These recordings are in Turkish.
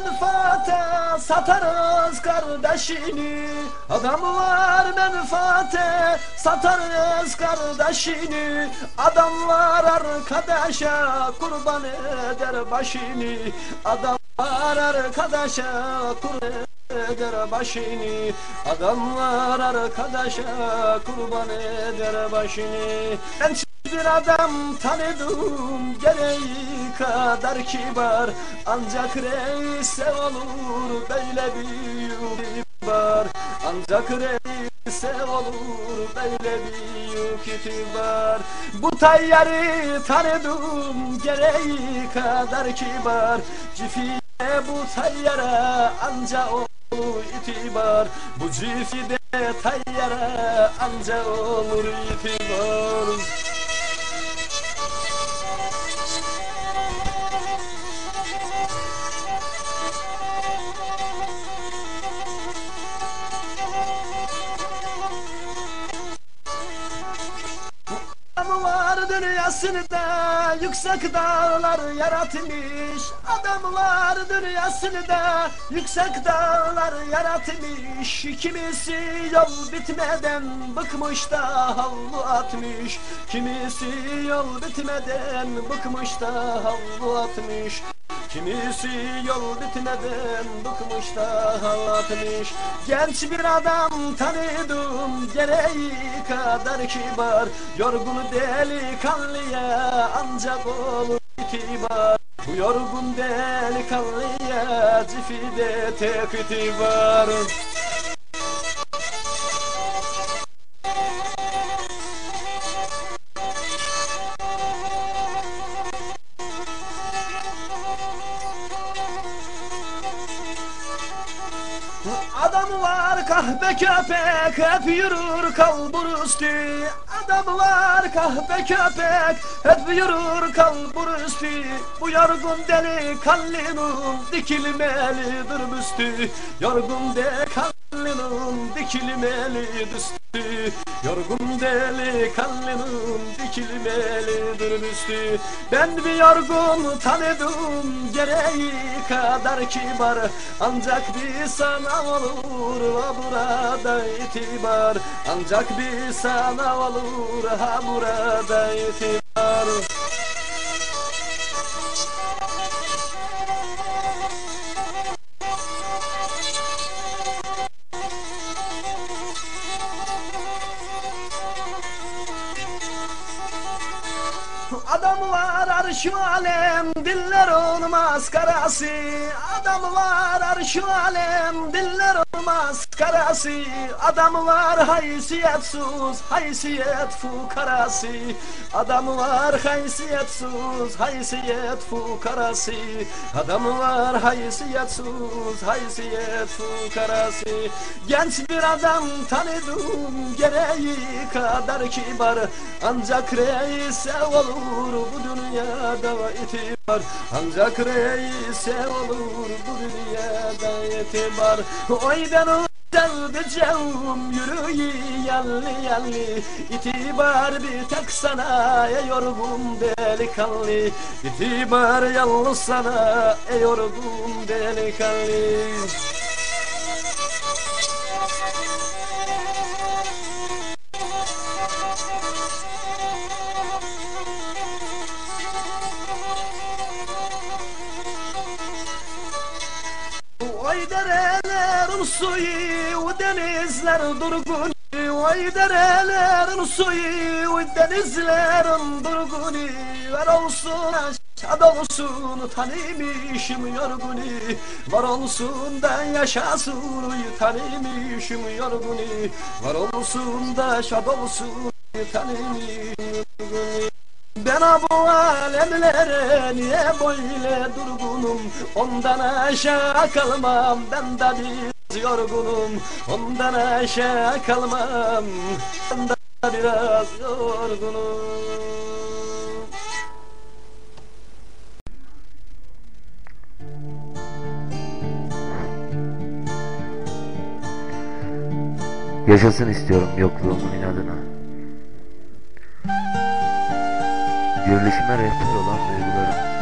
menfaate satarız kardeşini. Adamlar menfaate satarız kardeşini. Adamlar arkadaşa kurban eder başını. Adamlar arkadaşa kurban eder başını. Adamlar arkadaşa kurban eder başını. Genç bir adam tanıdım gereği kadar kibar. Ancak reise olur böyle büyük itibar. Ancak reise olur böyle büyük itibar. Bu tayyarı tanıdım gereği kadar kibar. Cifiye bu tayyara anca olur itibar. Bu cifide tayyara anca olur itibar var dünyasında yüksek dağlar yaratmış. Adam var dünyasında yüksek dağlar yaratmış. Kimisi yol bitmeden bıkmış da havlu atmış. Kimisi yol bitmeden bıkmış da havlu atmış Kimisi yol bitmeden bıkmış da atmış. Genç bir adam tanıdım gereği kadar kibar. Yorgun delikanlıya ancak olur itibar. Bu yorgun delikanlıya cifide tek itibar Adam var kahpe köpek hep yürür kalbur üstü. Adam var kahpe köpek hep yürür kalbur üstü. Bu yorgun delikanlının dikilmelidir büstü Yorgun delikanlının dikilmelidir Yorgun delikanlının dikilmelidir büstü Ben bir yorgun tanıdım gereği kadar kibar. Ancak bir sana olur ha burada itibar. Ancak bir sana olur ha burada itibar arşu alem diller onun maskarası Adamlar arşu alem diller maskarası Adamlar haysiyetsiz haysiyet fukarası. Adamlar haysiyetsiz haysiyet fukarası. Adamlar haysiyetsiz haysiyet fukarası. Genç bir adam tanıdım gereği kadar kibar. Ancak reise olur bu dünyada itibar Ancak reise olur bu dünyada itibar. Oy ben o Sevdicem yürüyü yalli yalli. İtibar bir tek sana ey yorgun delikanlı. İtibar yalnız sana ey yorgun delikanlı Oy derelerin suyu denizler durgun. Oy derelerin suyu denizlerin durgun. Ver olsun şad olsun tanımışım yorgunu Var olsun da yaşasın tanımışım yorgunu Var olsun da şad olsun tanımışım yorgunu ben bu alemlere niye böyle durgunum? Ondan aşağı kalmam ben de biraz yorgunum. Ondan aşağı kalmam ben de biraz yorgunum. Yaşasın istiyorum yokluğumun inadına. Görülüşüme rehber olan duygularım.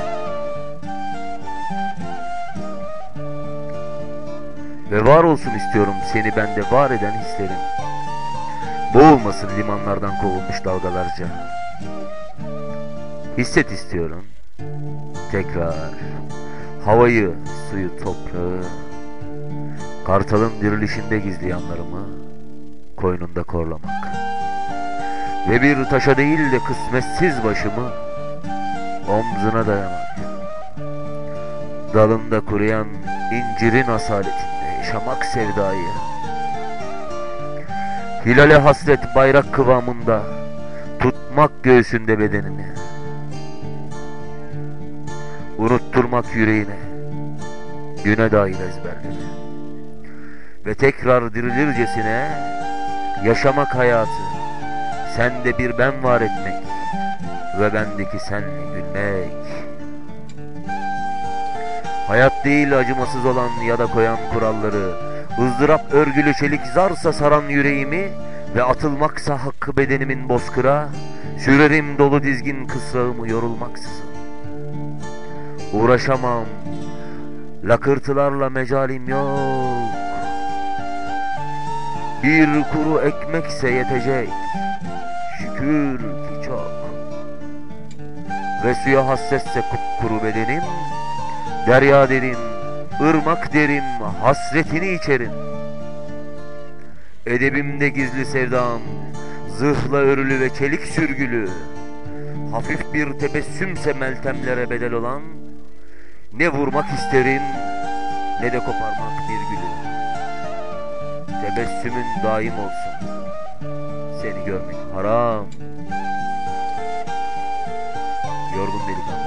Ve var olsun istiyorum seni bende var eden hislerim. Boğulmasın limanlardan kovulmuş dalgalarca. Hisset istiyorum. Tekrar havayı, suyu, toprağı. Kartalın dirilişinde gizli yanlarımı koynunda korlamak. Ve bir taşa değil de kısmetsiz başımı omzuna dayamak. Dalında kuruyan incirin asaletinde yaşamak sevdayı. Hilale hasret bayrak kıvamında tutmak göğsünde bedenini. Unutturmak yüreğine güne dair ezberleri. Ve tekrar dirilircesine yaşamak hayatı. Sende bir ben var etmek ve bendeki senle gülmek. Hayat değil acımasız olan ya da koyan kuralları, ızdırap örgülü çelik zarsa saran yüreğimi ve atılmaksa hakkı bedenimin bozkıra, sürerim dolu dizgin kısrağımı yorulmaksızın. Uğraşamam, lakırtılarla mecalim yok. Bir kuru ekmekse yetecek, şükür ki. Ve suya hassetse kupkuru bedenim, derya derim, ırmak derim, hasretini içerim. Edebimde gizli sevdam, zırhla örülü ve çelik sürgülü, hafif bir tebessümse meltemlere bedel olan, ne vurmak isterim, ne de koparmak bir gülü. Tebessümün daim olsun, seni görmek haram. Yorgun delikanlı.